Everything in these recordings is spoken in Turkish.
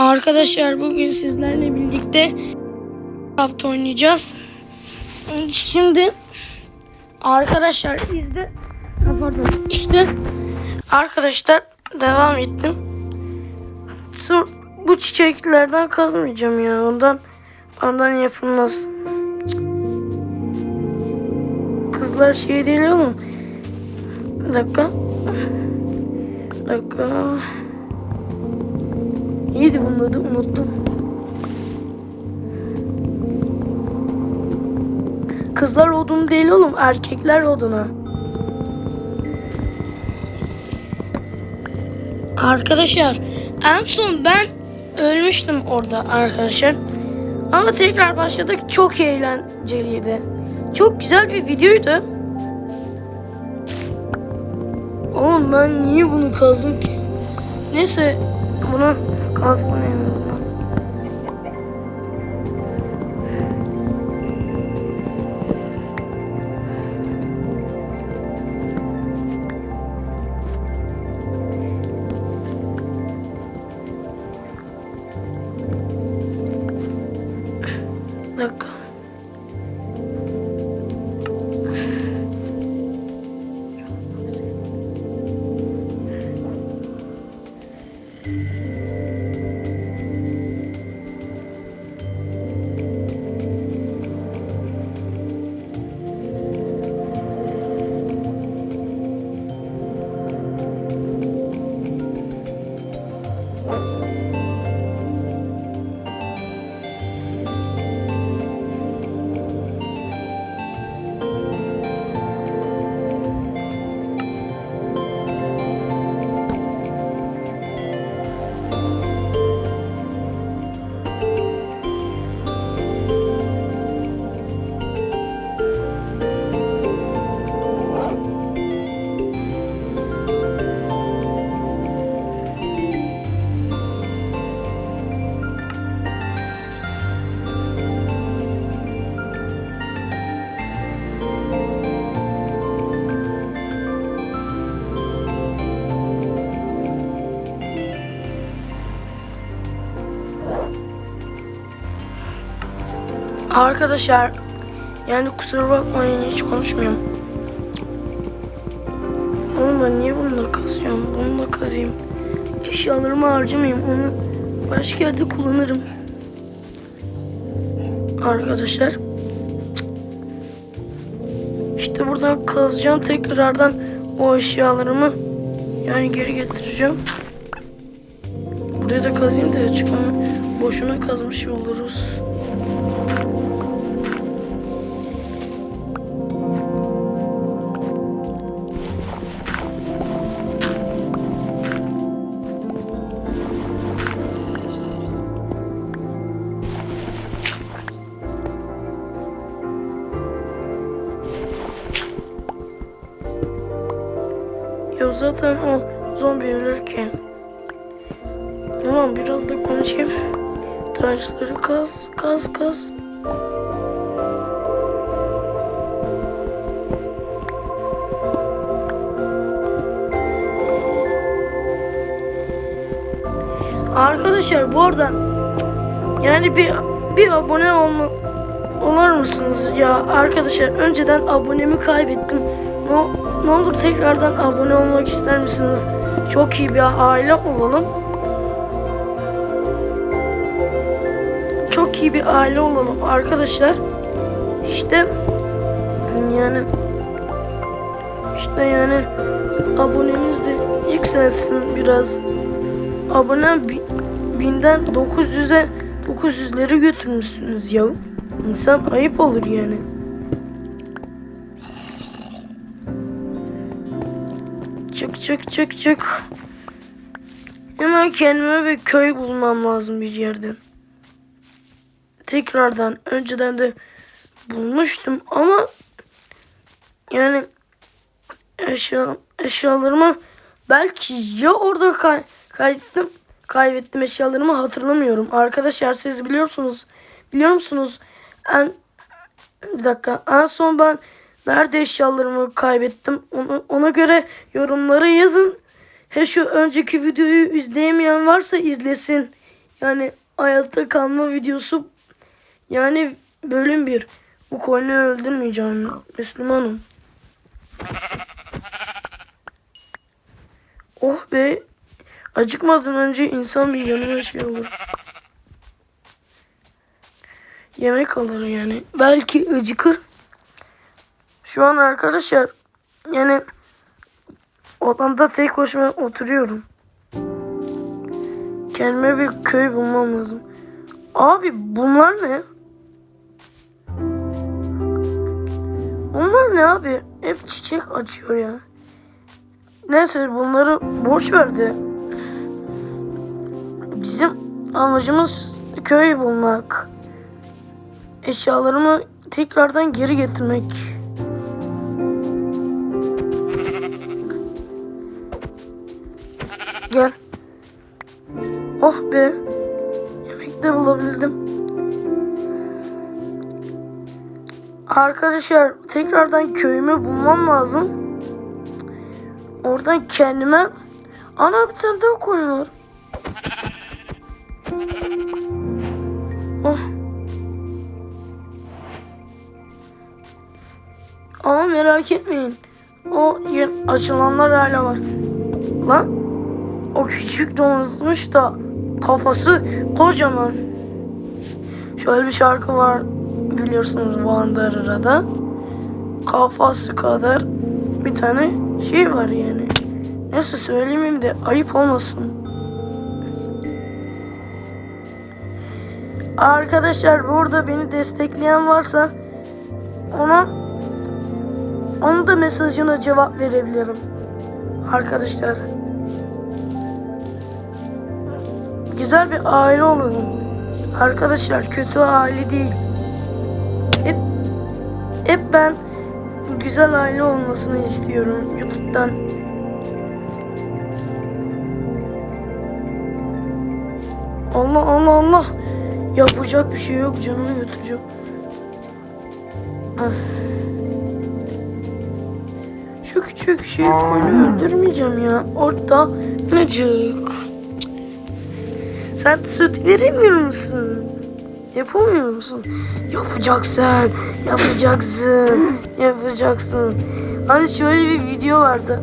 Arkadaşlar bugün sizlerle birlikte hafta oynayacağız. Şimdi arkadaşlar izle pardon işte arkadaşlar devam ettim. Su, bu çiçeklerden kazmayacağım ya ondan ondan yapılmaz. Kızlar şey değil oğlum. Bir dakika. Bir dakika. Neydi bunun adı unuttum. Kızlar odun değil oğlum erkekler oduna. Arkadaşlar en son ben ölmüştüm orada arkadaşlar. Ama tekrar başladık çok eğlenceliydi. Çok güzel bir videoydu. Oğlum ben niye bunu kazdım ki? Neyse bunu kalsın en. Arkadaşlar yani kusura bakmayın hiç konuşmuyorum. Oğlum ben niye bununla kazıyorum? Bununla kazayım. Eşyalarımı harcamayayım. Onu başka yerde kullanırım. Arkadaşlar. İşte buradan kazacağım. Tekrardan o eşyalarımı yani geri getireceğim. Buraya da kazayım da açık ama boşuna kazmış oluruz. Ya zaten o zombi ölürken. Tamam biraz da konuşayım. Taşları kaz kaz kaz. Arkadaşlar bu arada yani bir bir abone olma olur musunuz ya arkadaşlar önceden abonemi kaybettim. Ne, ne olur tekrardan abone olmak ister misiniz? Çok iyi bir aile olalım. Çok iyi bir aile olalım arkadaşlar. İşte yani işte yani abonemiz de yükselsin biraz. Abone bi- binden 900'e 900'leri götürmüşsünüz ya. İnsan ayıp olur yani. Çık çık çık. Hemen kendime bir köy bulmam lazım bir yerden. Tekrardan önceden de bulmuştum ama yani eşya, eşyalarımı belki ya orada kay, kaybettim kaybettim eşyalarımı hatırlamıyorum. Arkadaşlar siz biliyorsunuz biliyor musunuz en bir dakika en son ben nerede eşyalarımı kaybettim ona, ona göre yorumlara yazın. He şu önceki videoyu izleyemeyen varsa izlesin. Yani hayatta kalma videosu yani bölüm bir. Bu koyunu öldürmeyeceğim. Müslümanım. Oh be. Acıkmadan önce insan bir yanına şey olur. Yemek alır yani. Belki acıkır. Şu an arkadaşlar yani odamda tek başıma oturuyorum. Kendime bir köy bulmam lazım. Abi bunlar ne? Bunlar ne abi? Hep çiçek açıyor ya. Neyse bunları boş verdi. Bizim amacımız köy bulmak. Eşyalarımı tekrardan geri getirmek. Oh be. Yemek de bulabildim. Arkadaşlar tekrardan köyümü bulmam lazım. Oradan kendime ana bir tane daha koyun var. Oh. Ama merak etmeyin. O açılanlar hala var. Lan o küçük domuzmuş da kafası kocaman. Şöyle bir şarkı var biliyorsunuz Wanderer'da. Kafası kadar bir tane şey var yani. Neyse söylemeyeyim de ayıp olmasın. Arkadaşlar burada beni destekleyen varsa ona onun da mesajına cevap verebilirim. Arkadaşlar. Güzel bir aile olalım. Arkadaşlar kötü aile değil. Hep, hep ben güzel aile olmasını istiyorum YouTube'dan. Allah Allah Allah. Yapacak bir şey yok canımı götüreceğim. Ah. Şu küçük şey koyunu öldürmeyeceğim ya. Orada nacık. Sen süt veremiyor musun? Yapamıyor musun? Yapacaksın, yapacaksın, yapacaksın. Hani şöyle bir video vardı.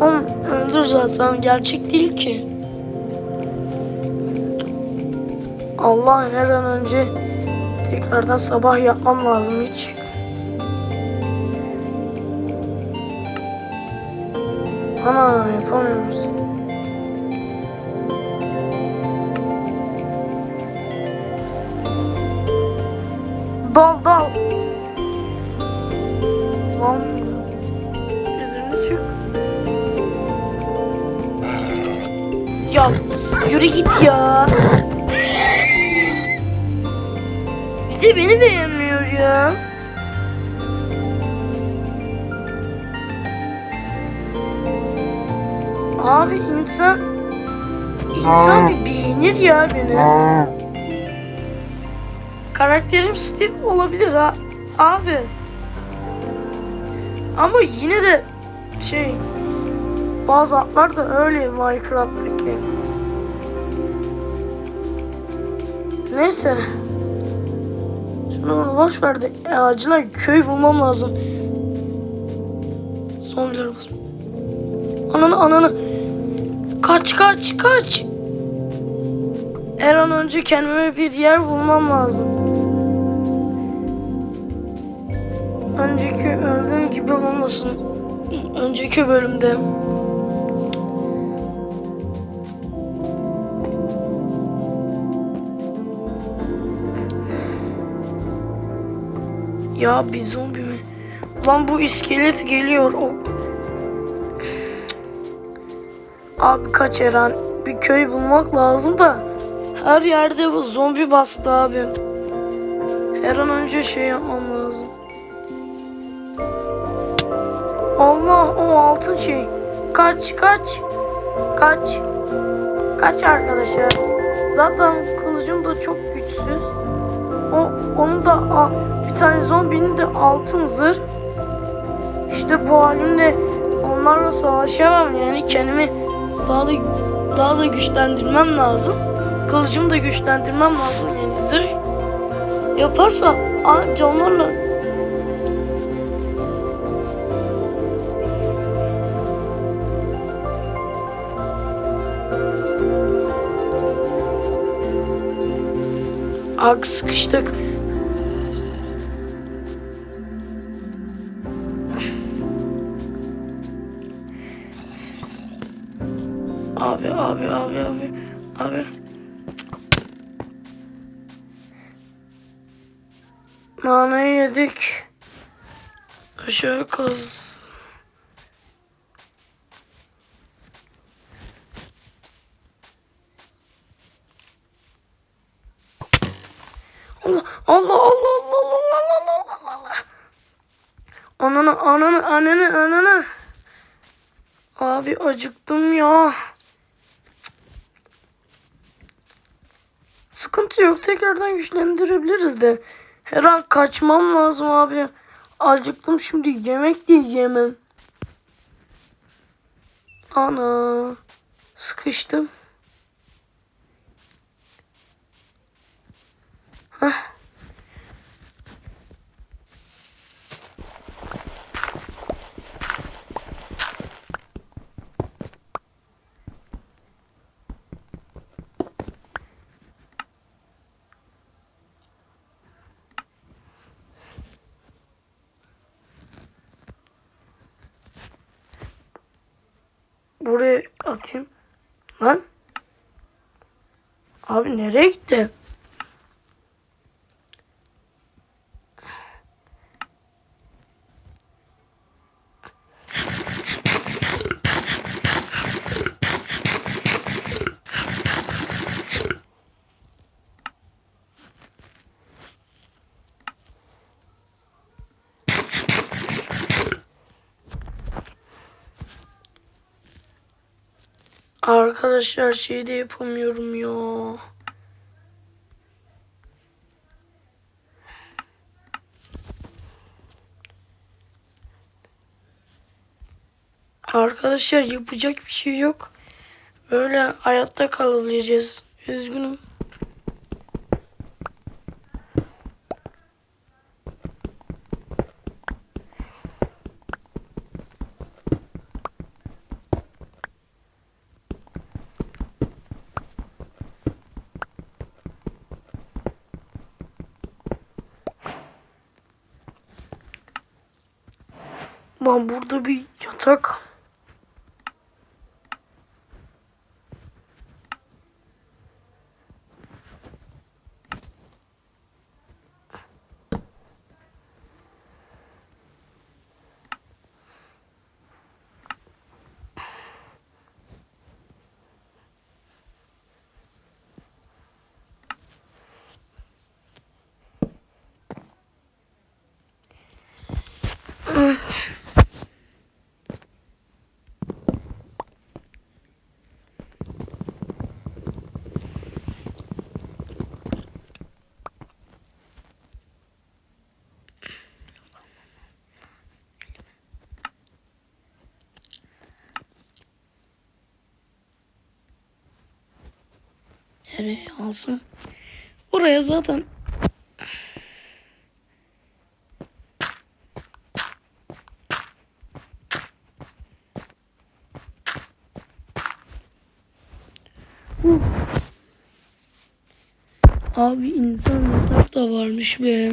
Oğlum öldür zaten gerçek değil ki. Allah her an önce tekrardan sabah yapmam lazım hiç. Ana yapamıyoruz. Ya. Bir de beni beğenmiyor ya. Abi insan insan bir beğenir ya beni. Karakterim Steve olabilir ha abi. Ama yine de şey bazı atlar da öyle Minecraft'taki. Neyse. Şunu bana boş ver de e, acilen köy bulmam lazım. Zombiler basma. Ananı ananı. Kaç kaç kaç. Her an önce kendime bir yer bulmam lazım. Önceki öldüğüm gibi olmasın. Önceki bölümde. Ya bir zombi mi? Lan bu iskelet geliyor. O... Abi kaç Eren. Bir köy bulmak lazım da. Her yerde bu zombi bastı abi. Her an önce şey yapmam lazım. Allah o altın şey. Kaç kaç. Kaç. Kaç arkadaşlar. Zaten kılıcım da çok güçsüz. O onu da a, bir tane zombinin de altın zırh. İşte bu halimle onlarla savaşamam yani kendimi daha da daha da güçlendirmem lazım. Kılıcımı da güçlendirmem lazım. Yani zırh yaparsa a- canlarla Ak sıkıştık. abi abi abi abi. Nanayı yedik. Aşağı kaz. Allah Allah Allah Allah Allah Allah Allah. Ananı ananı ananı ananı. Abi acıktım ya. Sıkıntı yok. Tekrardan güçlendirebiliriz de. Her an kaçmam lazım abi. Acıktım şimdi yemek de yiyemem. Ana. Sıkıştım. Heh. Atayım. Lan. Abi nereye gitti? Arkadaşlar şey de yapamıyorum ya. Arkadaşlar yapacak bir şey yok. Böyle hayatta kalabileceğiz. Üzgünüm. Lan burada bir yatak. Nereye alsın? Oraya zaten. Abi insan yatak da varmış be.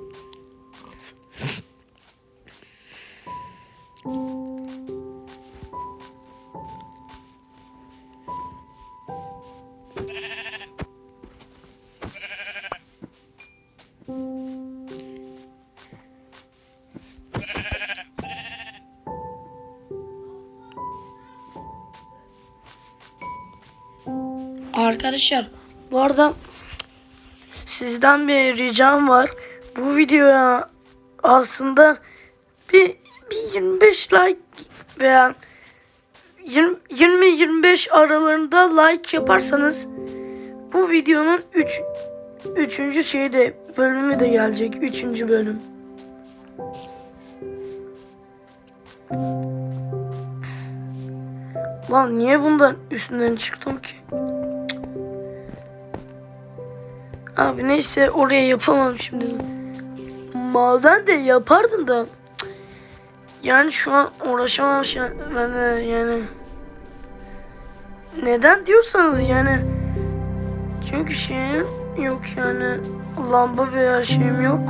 Arkadaşlar bu arada sizden bir ricam var. Bu videoya aslında bir, bir 25 like veya 20-25 aralarında like yaparsanız bu videonun 3 üçüncü şeyi bölümü de gelecek. Üçüncü bölüm. Lan niye bundan üstünden çıktım ki? Abi neyse oraya yapamam şimdi. Maden de yapardım da. Yani şu an uğraşamam şu ben de yani. Neden diyorsanız yani. Çünkü şeyim yok yani. Lamba veya şeyim yok.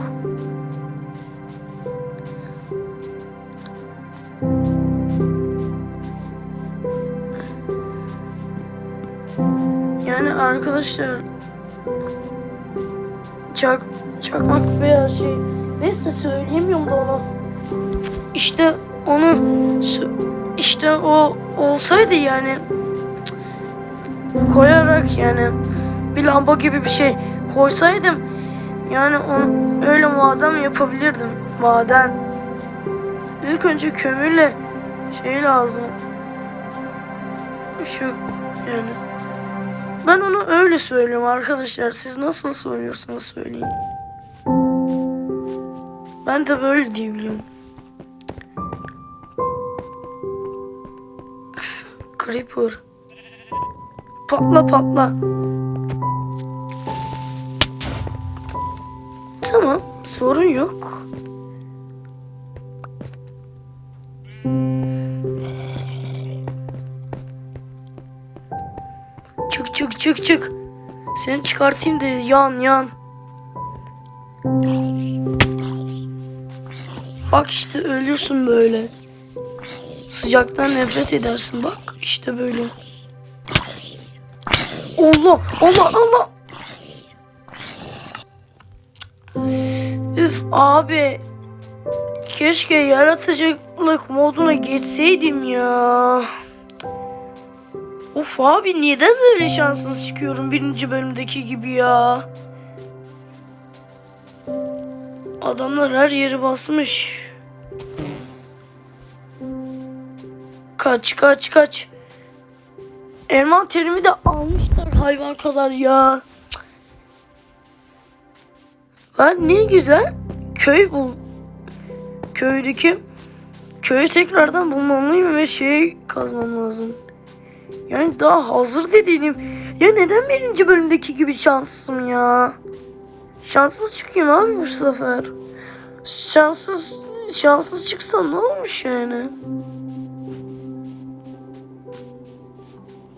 Yani arkadaşlar çak çakmak veya şey neyse söyleyemiyorum da onu. İşte onu sö- işte o olsaydı yani koyarak yani bir lamba gibi bir şey koysaydım yani onu öyle maden yapabilirdim. Maden. İlk önce kömürle şey lazım. Şu yani. Ben onu öyle söylüyorum arkadaşlar. Siz nasıl söylüyorsanız söyleyin. Ben de böyle diyebiliyorum. Creeper. Patla patla. Tamam, sorun yok. Çık çık. Seni çıkartayım da yan yan. Bak işte ölürsün böyle. Sıcaktan nefret edersin bak işte böyle. Allah Allah Allah. Üf abi. Keşke yaratıcılık moduna geçseydim ya. Of abi neden böyle şanssız çıkıyorum birinci bölümdeki gibi ya. Adamlar her yeri basmış. Kaç kaç kaç. Envanterimi de almışlar hayvan kadar ya. Ben ne güzel köy bul. Köydeki köyü tekrardan bulmalıyım ve şey kazmam lazım. Yani daha hazır da değilim. Ya neden birinci bölümdeki gibi şanslısım ya? Şanssız çıkayım abi bu sefer. Şanssız şanssız çıksam ne olmuş yani?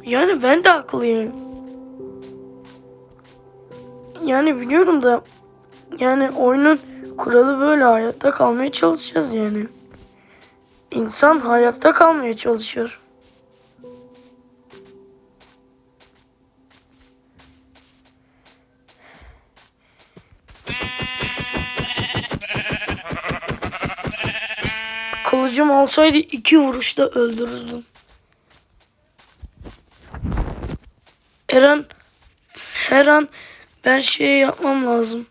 Yani ben de haklıyım. Yani biliyorum da yani oyunun kuralı böyle hayatta kalmaya çalışacağız yani. İnsan hayatta kalmaya çalışır. Olsaydı iki vuruşta öldürürdüm. Her an, her an ben şey yapmam lazım.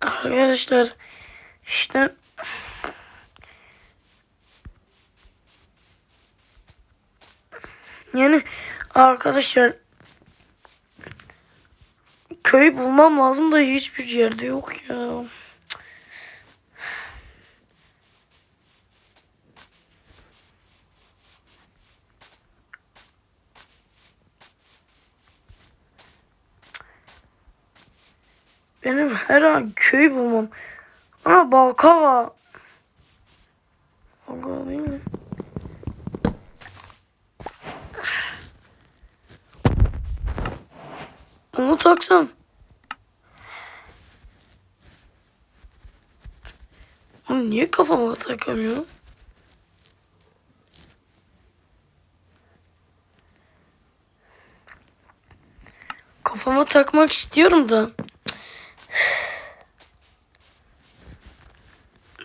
Arkadaşlar işte yani arkadaşlar köy bulmam lazım da hiçbir yerde yok ya. Benim her an köy bulmam. Ama Balkava. Balkava değil mi? Onu taksam. Onu niye kafama takamıyorum? Kafama takmak istiyorum da.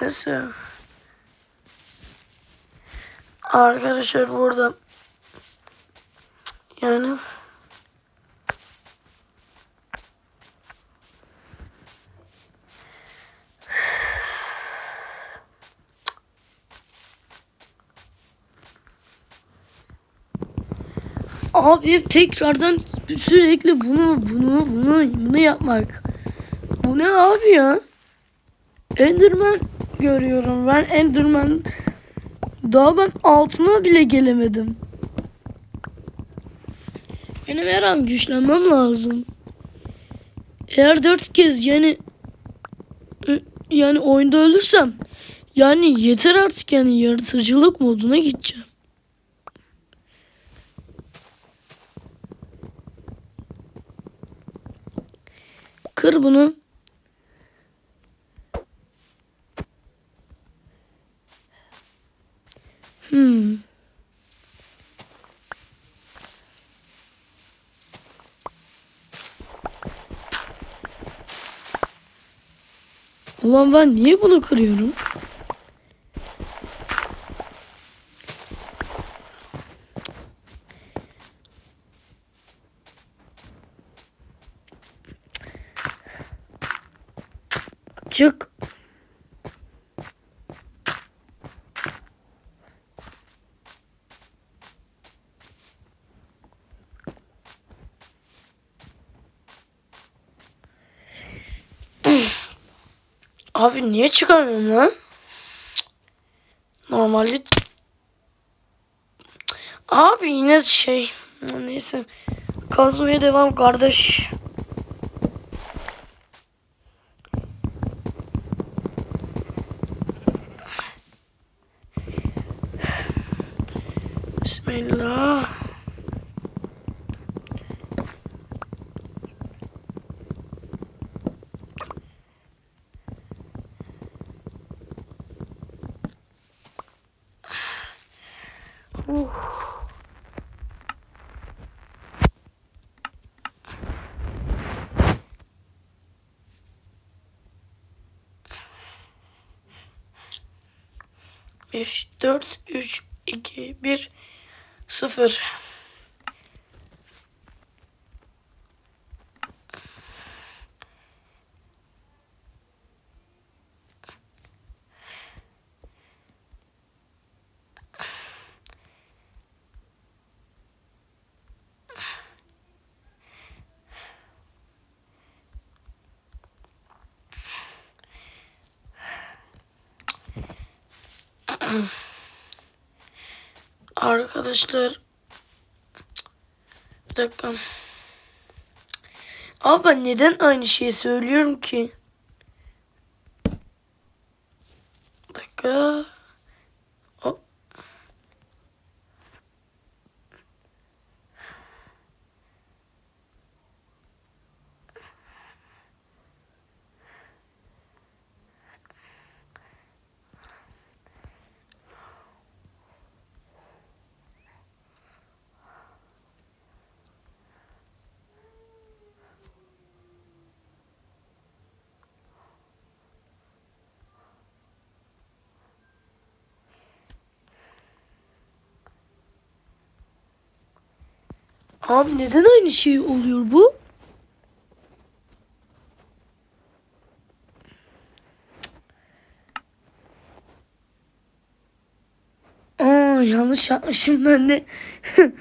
Nasıl? Arkadaşlar burada yani Abi tekrardan sürekli bunu bunu bunu bunu yapmak. Bu ne abi ya? Enderman görüyorum ben. Enderman daha ben altına bile gelemedim. Benim her an güçlenmem lazım. Eğer dört kez yani yani oyunda ölürsem yani yeter artık yani yaratıcılık moduna gideceğim. Kır bunu. Hmm. Ulan ben niye bunu kırıyorum? Çık. Abi niye çıkamıyorum lan? Normalde Abi yine şey neyse kazmaya devam kardeş. 5, 4, 3, 2, 1, 0. Arkadaşlar bir dakika. Abi ben neden aynı şeyi söylüyorum ki? Bir dakika. Hop. Abi neden aynı şey oluyor bu? Aa yanlış yapmışım ben de.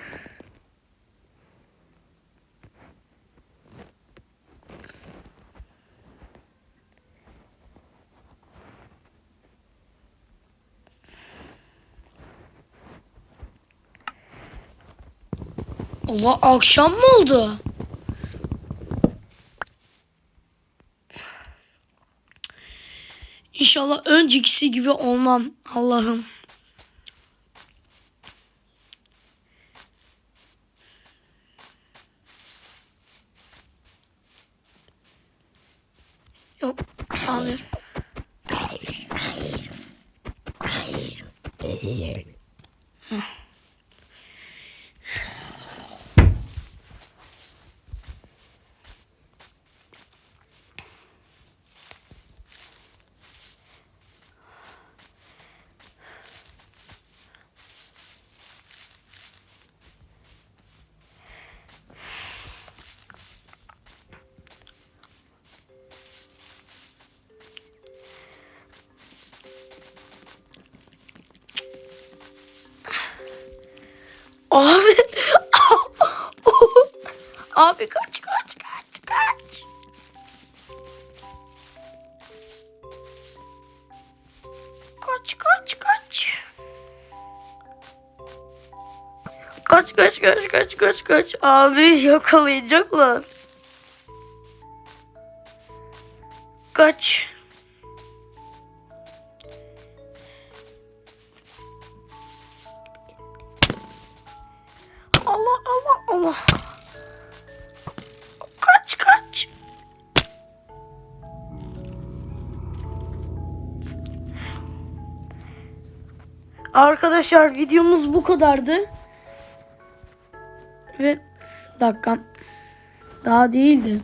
Allah akşam mı oldu? İnşallah öncekisi gibi olmam Allah'ım. Kaç kaç. Abi yakalayacaklar. Kaç. Allah Allah Allah. Kaç kaç. Arkadaşlar videomuz bu kadardı. Ve dakika. Daha değildi.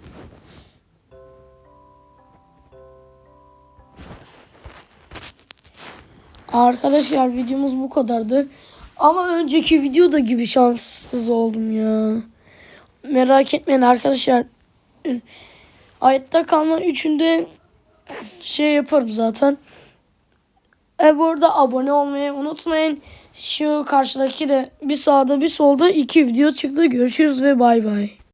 Arkadaşlar videomuz bu kadardı. Ama önceki videoda gibi şanssız oldum ya. Merak etmeyin arkadaşlar. Hayatta kalma üçünde şey yaparım zaten. E bu arada abone olmayı unutmayın. Şu karşıdaki de bir sağda bir solda iki video çıktı. Görüşürüz ve bay bay.